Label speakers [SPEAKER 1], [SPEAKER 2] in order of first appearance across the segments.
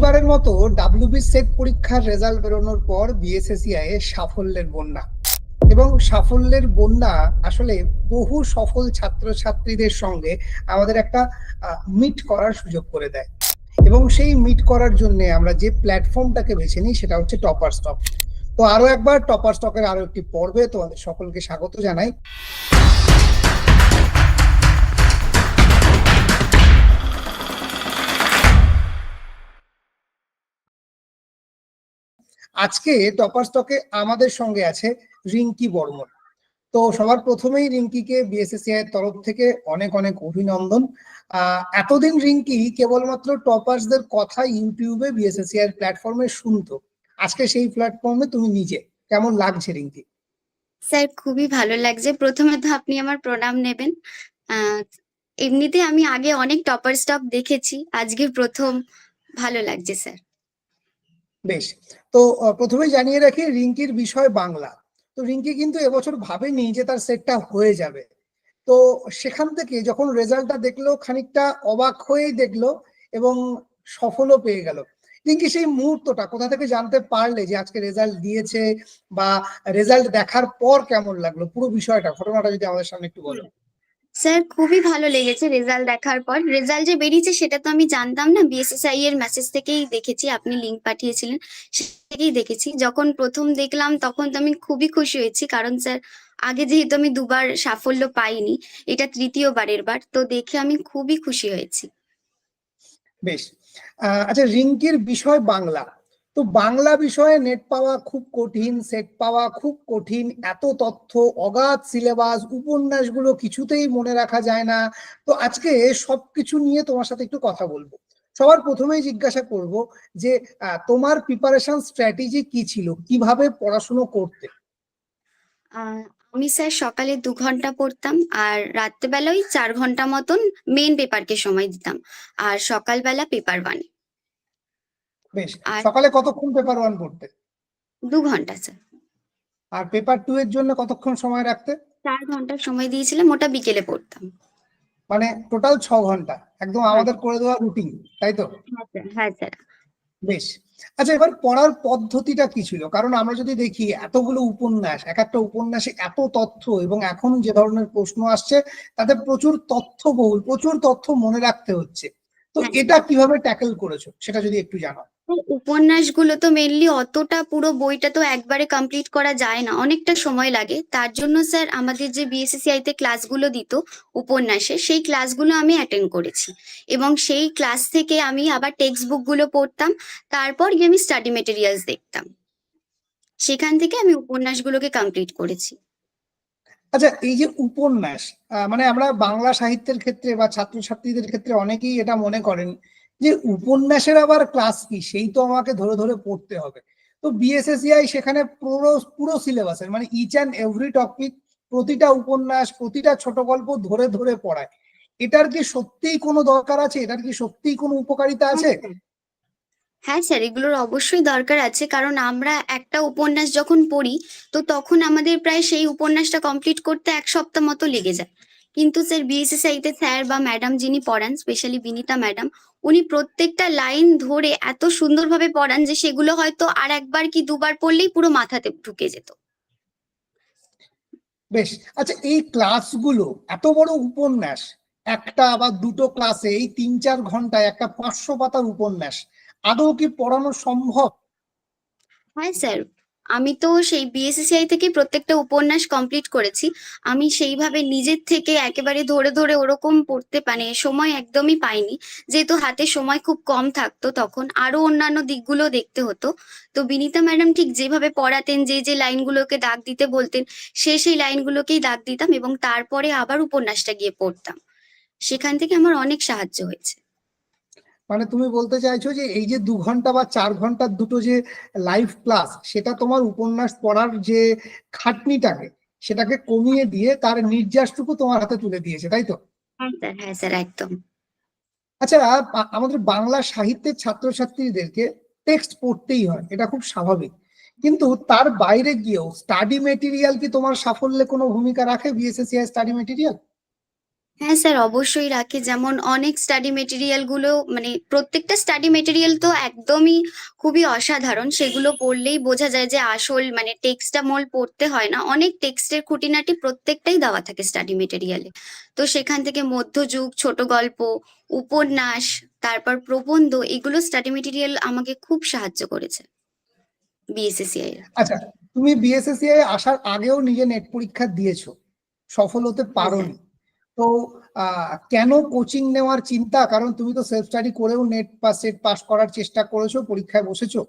[SPEAKER 1] প্রতিবারের মতো WB set পরীক্ষার রেজাল্ট বেরোনোর পর বিএসএসিআই এ সাফল্যের বন্যা। এবং সাফল্যের বন্যা আসলে বহু সফল ছাত্রছাত্রীদের সঙ্গে আমাদের একটা মিট করার সুযোগ করে দেয়। এবং সেই মিট করার জন্য আমরা যে প্ল্যাটফর্মটাকে বেছে নিই সেটা হচ্ছে টপার স্টক তো আরও একবার টপার স্টকের আরও একটি পর্বে তোমাদের সকলকে স্বাগত জানাই। আজকে টপার স্টকে আমাদের সঙ্গে আছে রিঙ্কি বর্মন। তো সবার প্রথমেই রিঙ্কিকে বিএসএসসিআই এর তরফ থেকে অনেক অনেক অভিনন্দন। এতদিন রিঙ্কি কেবলমাত্র টপার্সদের কথা ইউটিউবে বিএসএসসিআই এর প্ল্যাটফর্মে শুনতো। আজকে সেই প্ল্যাটফর্মে তুমি নিজে। কেমন লাগছে রিঙ্কি?
[SPEAKER 2] স্যার, খুবই ভালো লাগছে। প্রথমে তো আপনি আমার প্রণাম নেবেন। এমনিতে আমি আগে অনেক টপার স্টপ দেখেছি। আজকে প্রথম ভালো লাগছে, স্যার।
[SPEAKER 1] বেশ। তো প্রথমে জানিয়ে রাখি রিঙ্কির বিষয় বাংলা। তো রিঙ্কি কিন্তু এবছর ভাবেনি যে তার সেটটা হয়ে যাবে। তো সেখান থেকে যখন রেজাল্টটা দেখল, খানিকটা অবাক হয়েই দেখল এবং সফলও পেয়ে গেল। রিঙ্কি সেই মুহূর্তটা কোথা থেকে জানতে পারলে যে আজকে রেজাল্ট দিয়েছে বা রেজাল্ট দেখার পর কেমন লাগল? পুরো বিষয়টা, ঘটনাটা যদি আমাদের সামনে একটু বলো
[SPEAKER 2] স্যার খুবই ভালো লেগেছে রেজাল্ট দেখার পর। রেজাল্ট যে বেরিয়েছে সেটা তো আমি জানতাম না। বিএসএসআই এর মেসেজ থেকেই দেখেছি, আপনি লিঙ্ক পাঠিয়েছিলেন থেকেই দেখেছি। যখন প্রথম দেখলাম তখন তো আমি খুবই খুশি হয়েছি, কারণ স্যার আগে যেহেতু আমি দুবার সাফল্য পাইনি, এটা তৃতীয়বারের বার, তো দেখে আমি খুবই খুশি হয়েছি।
[SPEAKER 1] বেশ। আচ্ছা রিঙ্কির বিষয় বাংলা। তো বাংলা বিষয়ে নেট পাওয়া খুব কঠিন সেট পাওয়া খুব কঠিন, এত তথ্য, অগাধ সিলেবাস উপন্যাসগুলো কিছুতেই মনে রাখা যায় না। তো আজকে সবকিছু নিয়ে তোমার সাথে একটু কথা বলব। সবার প্রথমেই জিজ্ঞাসা করব যে তোমার প্রিপারেশন স্ট্র্যাটেজি কি ছিল? কীভাবে পড়াশুনো করতে?
[SPEAKER 2] আমি স্যার সকালে দু ঘণ্টা পড়তাম আর রাত্রেবেলা ওই চার ঘণ্টা মতন মেন পেপারকে সময় দিতাম। আর সকালবেলা পেপার ওয়ান
[SPEAKER 1] বেশ সকালে কতক্ষণ পেপার ওয়ান পড়তে?
[SPEAKER 2] দু ঘণ্টা স্যার
[SPEAKER 1] আর পেপার টু এর জন্য কতক্ষণ সময় রাখতে?
[SPEAKER 2] চার ঘণ্টা সময় দিয়েছিলাম ওটা বিকেলে পড়তাম।
[SPEAKER 1] মানে টোটাল ছ ঘণ্টা একদম আমাদের করে দেওয়া রুটিন তাই তো?
[SPEAKER 2] হ্যাঁ স্যার
[SPEAKER 1] বেশ আচ্ছা এবার পড়ার পদ্ধতিটা কি ছিল? কারণ আমরা যদি দেখি এতগুলো উপন্যাস এক একটা উপন্যাসে এত তথ্য এবং এখন যে ধরনের প্রশ্ন আসছে তাতে প্রচুর তথ্য বহুল প্রচুর তথ্য মনে রাখতে হচ্ছে। তো
[SPEAKER 2] হ্যাঁ।
[SPEAKER 1] এটা কীভাবে ট্যাকেল করেছ? সেটা যদি একটু জানাও।
[SPEAKER 2] উপন্যাসগুলো তো মেনলি অতটা পুরো বইটা তো একবারে কমপ্লিট করা যায় না, অনেকটা সময় লাগে। তার জন্য স্যার আমাদের যে বিএসসিআই তে ক্লাসগুলো দিত উপন্যাসে, সেই ক্লাসগুলো আমি অ্যাটেন্ড করেছি। এবং সেই ক্লাস থেকে আমি আবার টেক্সট বুকগুলো পড়তাম, তারপর গিয়ে আমি স্টাডি মেটেরিয়ালস দেখতাম। সেখান থেকে আমি উপন্যাসগুলোকে কমপ্লিট করেছি।
[SPEAKER 1] আচ্ছা এই যে উপন্যাস মানে আমরা বাংলা সাহিত্যের ক্ষেত্রে বা ছাত্রছাত্রীদের ক্ষেত্রে অনেকেই এটা মনে করেন যে উপন্যাসের আবার ক্লাস কি, সেই তো আমাকে ধরে ধরে পড়তে হবে। তো বিএসএসিআই সেখানে পুরো পুরো সিলেবাসের মানে ইচ অ্যান্ড এভরি টপিক প্রতিটা উপন্যাস, প্রতিটা ছোট গল্প ধরে ধরে পড়ায়। এটার কি সত্যিই কোনো দরকার আছে? এটার কি সত্যিই কোনো উপকারিতা আছে?
[SPEAKER 2] হ্যাঁ স্যার। এগুলোর অবশ্যই দরকার আছে, কারণ আমরা একটা উপন্যাস যখন পড়ি, তো তখন আমাদের প্রায় সেই উপন্যাসটা কমপ্লিট করতে এক সপ্তাহ মতো লেগে যায়। কিন্তু স্যার বিএসএসআই তে স্যার বা ম্যাডাম যিনি পড়ান স্পেশালি বিনিতা ম্যাডাম উনি প্রত্যেকটা লাইন ধরে এত সুন্দরভাবে পড়ান যে সেগুলো হয়তো আর একবার কি দুবার পড়লেই পুরো মাথাতে ঢুকে যেত।
[SPEAKER 1] বেশ আচ্ছা এই ক্লাসগুলো এত বড় উপন্যাস একটা বা দুটো ক্লাসে এই তিন চার ঘন্টায় একটা পাঁচশো পাতার উপন্যাস আদৌ কি পড়ানো সম্ভব?
[SPEAKER 2] হ্যাঁ স্যার আমি তো সেই বিএসসিআই থেকে প্রত্যেকটা উপন্যাস কমপ্লিট করেছি। আমি সেইভাবে নিজের থেকে একেবারে ধরে ধরে ওরকম পড়তে মানে সময় একদমই পাইনি। যেহেতু হাতে সময় খুব কম থাকতো তখন। আরও অন্যান্য দিকগুলো দেখতে হতো। তো বিনীতা ম্যাডাম ঠিক যেভাবে পড়াতেন, যে যে লাইনগুলোকে দাগ দিতে বলতেন, সে সেই লাইনগুলোকেই দাগ দিতাম এবং তারপরে আবার উপন্যাসটা গিয়ে পড়তাম। সেখান থেকে আমার অনেক সাহায্য হয়েছে।
[SPEAKER 1] মানে তুমি বলতে চাইছো যে এই যে দু ঘণ্টা বা চার ঘণ্টার দুটো যে লাইভ ক্লাস সেটা তোমার উপন্যাস পড়ার যে খাটনিটাকে সেটাকে কমিয়ে দিয়ে তার নির্যাসটুকু তোমার হাতে তুলে দিয়েছে তাই তো?
[SPEAKER 2] হ্যাঁ স্যার হ্যাঁ একদম।
[SPEAKER 1] আচ্ছা আমাদের বাংলা সাহিত্যের ছাত্রছাত্রীদেরকে টেক্সট পড়তেই হয় এটা খুব স্বাভাবিক। কিন্তু তার বাইরে গিয়েও স্টাডি মেটেরিয়াল কি তোমার সাফল্যে কোনো ভূমিকা রাখে? বিএসএসসিআই স্টাডি মেটেরিয়াল
[SPEAKER 2] হ্যাঁ স্যার, অবশ্যই রাখে। যেমন অনেক স্টাডি মেটেরিয়ালগুলো মানে প্রত্যেকটা স্টাডি মেটেরিয়াল তো একদমই খুবই অসাধারণ। সেগুলো পড়লেই বোঝা যায় যে আসল মানে টেক্সটটা মোল পড়তে হয় না। অনেক টেক্সটের খুঁটিনাটি প্রত্যেকটাই দেওয়া থাকে স্টাডি মেটেরিয়ালে তো সেখান থেকে মধ্যযুগ, ছোট গল্প, উপন্যাস, তারপর প্রবন্ধ, এগুলো স্টাডি মেটেরিয়াল আমাকে খুব সাহায্য করেছে বিএসএসিআই
[SPEAKER 1] আচ্ছা তুমি বিএসএসসিআই আসার আগেও নিজে নেট পরীক্ষা দিয়েছ। সফল হতে পারোনি। তো কেন কোচিং নেওয়ার চিন্তা? কারণ তুমি তো সেলফ স্টাডি করেও নেট পাস সেট পাস করার চেষ্টা করেছ, পরীক্ষায় বসেছো।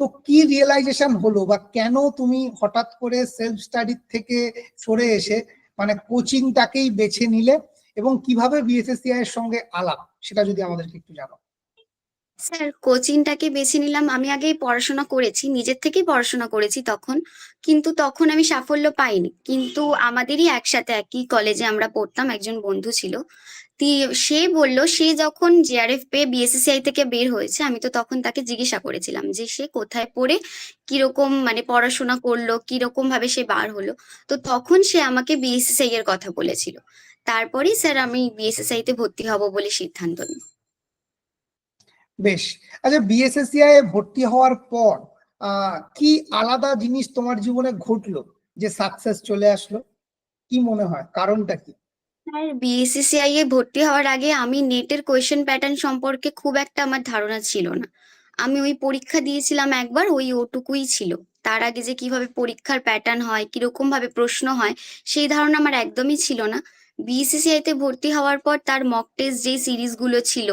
[SPEAKER 1] তো কি রিয়েলাইজেশন হলো বা কেন তুমি হঠাৎ করে সেলফ স্টাডি থেকে সরে এসে মানে কোচিংটাকেই বেছে নিলে এবং কীভাবে বিএসএসসিআই এর সঙ্গে আলাপ? সেটা যদি আমাদেরকে একটু জানো
[SPEAKER 2] স্যার কোচিংটাকে বেছে নিলাম। আমি আগেই পড়াশোনা করেছি, নিজের থেকেই পড়াশোনা করেছি তখন। কিন্তু তখন আমি সাফল্য পাইনি। কিন্তু আমাদেরই একসাথে একই কলেজে আমরা পড়তাম, একজন বন্ধু ছিল। সে বলল, সে যখন জেআরএফ পেয়ে বিএসসিআই থেকে বের হয়েছে, আমি তো তখন তাকে জিজ্ঞাসা করেছিলাম যে, সে কোথায় পড়ে? কীরকম মানে পড়াশোনা করল? কীরকম ভাবে সে বার হলো? তো তখন সে আমাকে বিএসসিআই এর কথা বলেছিল। তারপরেই স্যার আমি বিএসএসআই তে ভর্তি হব বলে সিদ্ধান্ত নিই।
[SPEAKER 1] বেশ। আচ্ছা বিএসএসসিআই এ ভর্তি হওয়ার পর কি আলাদা জিনিস তোমার জীবনে ঘটলো যে সাকসেস চলে আসলো? কি মনে হয়? কারণটা কি?
[SPEAKER 2] স্যার বিএসসিসিআই এ ভর্তি হওয়ার আগে আমি নেটের কোয়েশ্চেন প্যাটার্ন সম্পর্কে খুব একটা আমার ধারণা ছিল না। আমি ওই পরীক্ষা দিয়েছিলাম একবার, ওই ওটুকুই ছিল। তার আগে যে কীভাবে পরীক্ষার প্যাটার্ন হয় কীরকম ভাবে প্রশ্ন হয়, সেই ধারণা আমার একদমই ছিল না। বিএসসিসিআই তে ভর্তি হওয়ার পর তার মক টেস্ট যে সিরিজগুলো ছিল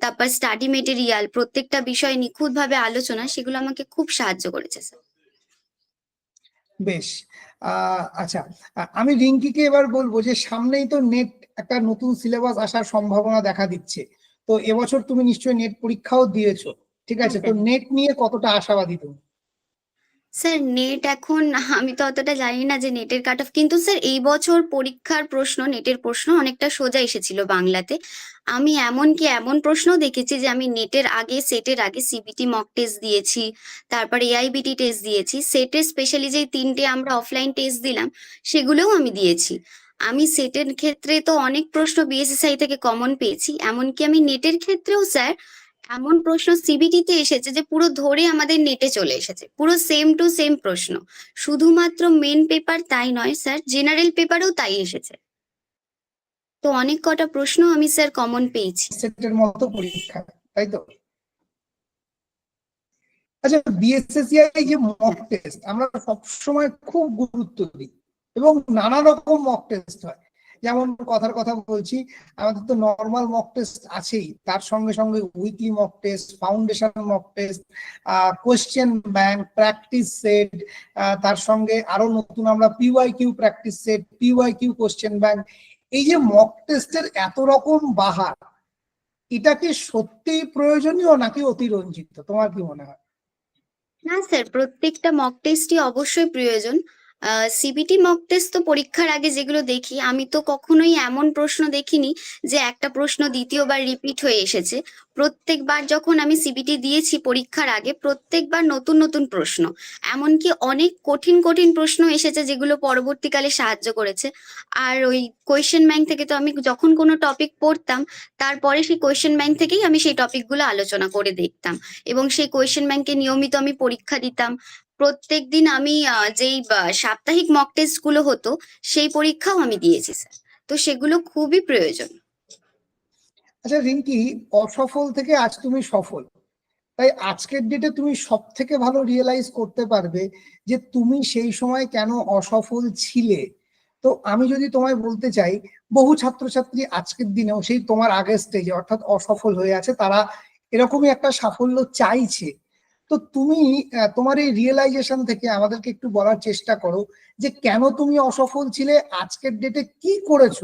[SPEAKER 2] তারপর স্টাডি মেটেরিয়াল প্রত্যেকটা বিষয়ে নিখুঁতভাবে আলোচনা সেগুলো আমাকে খুব সাহায্য করেছে স্যার
[SPEAKER 1] বেশ। আচ্ছা আমি রিঙ্কিকে এবার বলব যে সামনেই তো নেট একটা নতুন সিলেবাস আসার সম্ভাবনা দেখা দিচ্ছে। তো এবছর তুমি নিশ্চয়ই নেট পরীক্ষাও দিয়েছ ঠিক আছে? তো। নেট নিয়ে কতটা আশাবাদী তুমি?
[SPEAKER 2] স্যার নেট এখন আমি তো অতটা জানি না যে নেটের কাট অফ কিন্তু স্যার এই বছর পরীক্ষার প্রশ্ন নেটের প্রশ্ন অনেকটা সোজা এসেছিল বাংলাতে। আমি এমনকি এমন প্রশ্ন দেখেছি যে আমি নেটের আগে সেটের আগে সিবিটি মক টেস্ট দিয়েছি, তারপর এআইবিটি টেস্ট দিয়েছি সেটের স্পেশালি যে তিনটে আমরা অফলাইন টেস্ট দিলাম, সেগুলোও আমি দিয়েছি। আমি সেটের ক্ষেত্রে তো অনেক প্রশ্ন বিএসএসআই থেকে কমন পেয়েছি, এমনকি আমি নেটের ক্ষেত্রেও স্যার এমন প্রশ্ন সিবিটিতে এসেছে যে পুরো ধরে আমাদের নেটে চলে এসেছে। পুরো সেম টু সেম প্রশ্ন। শুধুমাত্র মেন পেপার তাই নয় স্যার জেনারেল পেপারেও তাই এসেছে। তো অনেক কটা প্রশ্ন আমি স্যার কমন পেয়েছি।
[SPEAKER 1] সেটের মতো পরীক্ষা, তাই তো? আচ্ছা বিএসএসসিআই যে মক টেস্ট আমরা সবসময় খুব গুরুত্ব দিই এবং নানা রকম মক টেস্ট হয়। যেমন কথার কথা বলছি, আমাদের তো নর্মাল মক টেস্ট আছেই। তার সঙ্গে সঙ্গে weekly mock test foundation mock test question bank practice set তার সঙ্গে আরও নতুন আমরা PYQ practice set PYQ question bank এই যে মক টেস্টের এত রকম বাহার, এটা কি সত্যিই প্রয়োজনীয় নাকি অতিরঞ্জিত? তোমার কি মনে হয়?
[SPEAKER 2] না স্যার প্রত্যেকটা মক টেস্টই অবশ্যই প্রয়োজন। সিবিটি মক টেস্ট তো পরীক্ষার আগে যেগুলো দেখি, আমি তো কখনোই এমন প্রশ্ন দেখিনি যে একটা প্রশ্ন দ্বিতীয়বার রিপিট হয়ে এসেছে। প্রত্যেকবার যখন আমি সিবিটি দিয়েছি পরীক্ষার আগে, প্রত্যেকবার নতুন নতুন প্রশ্ন। এমনকি অনেক কঠিন কঠিন প্রশ্ন এসেছে যেগুলো পরবর্তীকালে সাহায্য করেছে। আর ওই কোয়েশ্চেন ব্যাংক থেকে তো আমি যখন কোনো টপিক পড়তাম, তারপরে সেই কোয়েশ্চেন ব্যাংক থেকেই আমি সেই টপিকগুলো আলোচনা করে দেখতাম। এবং সেই কোয়েশ্চেন ব্যাংকে নিয়মিত আমি পরীক্ষা দিতাম। প্রত্যেকদিন আমি যেই সাপ্তাহিক মক টেস্টগুলো হতো, সেই পরীক্ষাও আমি দিয়েছি, স্যার। তো সেগুলো খুবই প্রয়োজন।
[SPEAKER 1] আচ্ছা রিঙ্কি, অসফল থেকে আজ তুমি সফল। তাই আজকের ডেটে তুমি সব থেকে ভালো রিয়েলাইজ করতে পারবে যে তুমি সেই সময় কেন অসফল ছিলে। তো আমি যদি তোমায় বলতে চাই, বহু ছাত্রছাত্রী আজকের দিনেও সেই তোমার আগের স্টেজে অর্থাৎ অসফল হয়ে আছে, তারা এরকমই একটা সাফল্য চাইছে। তো তুমি তোমার এই রিয়েলাইজেশন থেকে আমাদেরকে একটু বলার চেষ্টা করো যে কেন তুমি অসফল ছিলে, আজকের ডেটে কি করেছ,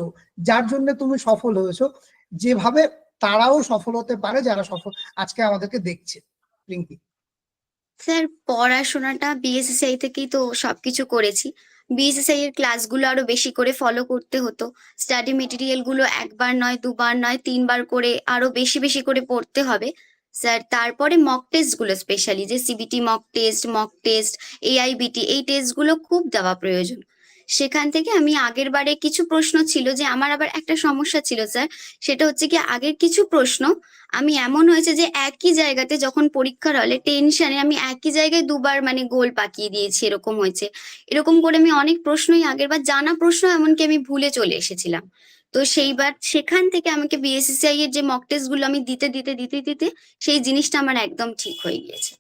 [SPEAKER 1] যার জন্য তুমি সফল হয়েছো, যেভাবে তারাও সফল হতে পারে, যারা সফল, আজকে আমাদেরকে দেখছে। রিঙ্কি।
[SPEAKER 2] স্যার, পড়াশোনাটা বিএসএসআই থেকেই তো সবকিছু করেছি। বিএসএসআই এর ক্লাসগুলো আরও বেশি করে ফলো করতে হতো। স্টাডি মেটেরিয়ালগুলো একবার নয়, দুবার নয়, তিনবার করে আরও বেশি বেশি করে পড়তে হবে। স্যার, তারপরে মক টেস্টগুলো স্পেশালি যে CBT mock test mock test AIBT এই টেস্টগুলো খুব দেওয়া প্রয়োজন। সেখান থেকে আমি আগের বারে কিছু প্রশ্ন ছিল যে, আমার আবার একটা সমস্যা ছিল, স্যার। সেটা হচ্ছে কি, আগের কিছু প্রশ্ন আমি এমন হয়েছে যে, একই জায়গাতে যখন পরীক্ষার হলে টেনশনে আমি একই জায়গায় দুবার মানে গোল পাকিয়ে দিয়েছি, এরকম হয়েছে। এরকম করে আমি অনেক প্রশ্নই আগের বার, জানা প্রশ্ন এমনকি আমি ভুলে চলে এসেছিলাম। তো সেইবার সেখান থেকে আমাকে বিএসসিসিআই এর যে মক টেস্টগুলো আমি দিতে দিতে দিতে দিতে, সেই জিনিসটা আমার একদম ঠিক হয়ে গিয়েছে।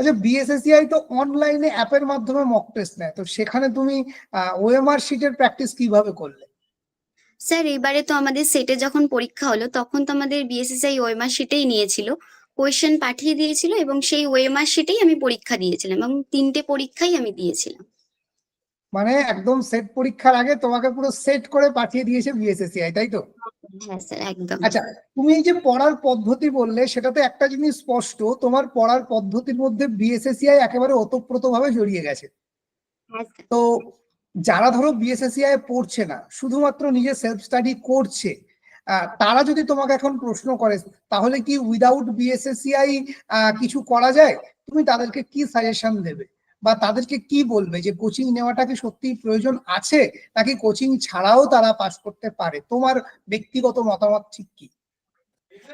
[SPEAKER 1] আচ্ছা বিএসএসসিআই তো অনলাইনে অ্যাপের মাধ্যমে মক টেস্ট নেয়। তো সেখানে তুমি ওএমআর শিটের প্র্যাকটিস কীভাবে করলে?
[SPEAKER 2] স্যার এবারে তো আমাদের সেটে যখন পরীক্ষা হলো, তখন তো আমাদের বিএসএসআই ওএমআর শিটেই নিয়েছিল। কোয়েশ্চেন পাঠিয়ে দিয়েছিল এবং সেই ওয়েমার শিটেই আমি পরীক্ষা দিয়েছিলাম এবং তিনটে পরীক্ষাই আমি দিয়েছিলাম।
[SPEAKER 1] মানে একদম সেট পরীক্ষার আগে তোমাকে পুরো সেট করে পাঠিয়ে দিয়েছে বিএসএসসিআই তাই তো?
[SPEAKER 2] হ্যাঁ
[SPEAKER 1] আচ্ছা তুমি এই যে পড়ার পদ্ধতি বললে সেটাতে একটা জিনিস স্পষ্ট তোমার পড়ার পদ্ধতির মধ্যে বিএসএসসিআই একেবারে ওতপ্রোত ভাবে জড়িয়ে গেছে।
[SPEAKER 2] হ্যাঁ
[SPEAKER 1] তো যারা ধরো বিএসএসসিআই পড়ছে না শুধুমাত্র নিজে সেলফ স্টাডি করছে তারা যদি তোমাকে এখন প্রশ্ন করে তাহলে কি উইদাউট বিএসএসসিআই কিছু করা যায়? তুমি তাদেরকে কি সাজেশন দেবে? বা তাদেরকে কি বলবে যে কোচিং নেওয়াটা কি সত্যি প্রয়োজন আছে? নাকি কোচিং ছাড়াও তারা পাশ করতে পারে? তোমার ব্যক্তিগত মতামত ঠিক কি?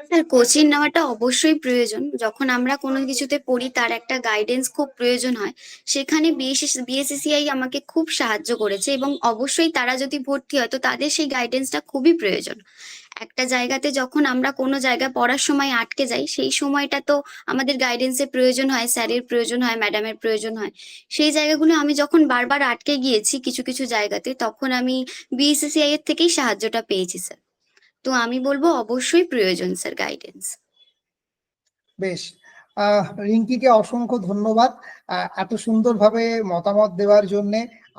[SPEAKER 2] স্যার কোচিং নেওয়াটা অবশ্যই প্রয়োজন। যখন আমরা কোনো কিছুতে পড়ি, তার একটা গাইডেন্স খুব প্রয়োজন হয়। সেখানে বিএসসিসিআই আমাকে খুব সাহায্য করেছে এবং অবশ্যই তারা যদি ভর্তি হয়, তো তাদের সেই গাইডেন্সটা খুবই প্রয়োজন। একটা জায়গাতে যখন আমরা কোনো জায়গায় পড়ার সময় আটকে যাই, সেই সময়টা তো আমাদের গাইডেন্সের প্রয়োজন হয় স্যারের প্রয়োজন হয় ম্যাডামের প্রয়োজন হয়। সেই জায়গাগুলো আমি যখন বারবার আটকে গিয়েছি কিছু কিছু জায়গাতে, তখন আমি বিএসসিসিআই এর থেকেই সাহায্যটা পেয়েছি স্যার তো আমি বলব অবশ্যই প্রয়োজন স্যার গাইডেন্স
[SPEAKER 1] বেশ। রিঙ্কিকে অসংখ্য ধন্যবাদ। এত সুন্দরভাবে মতামত দেওয়ার জন্য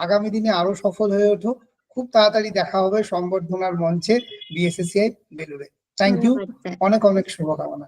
[SPEAKER 1] আগামী দিনে আরও সফল হয়ে ওঠো। খুব তাড়াতাড়ি দেখা হবে সম্বর্ধনার মঞ্চে বিএসএসসিআই বেলুড়ে। থ্যাংক ইউ অনেক অনেক শুভকামনা।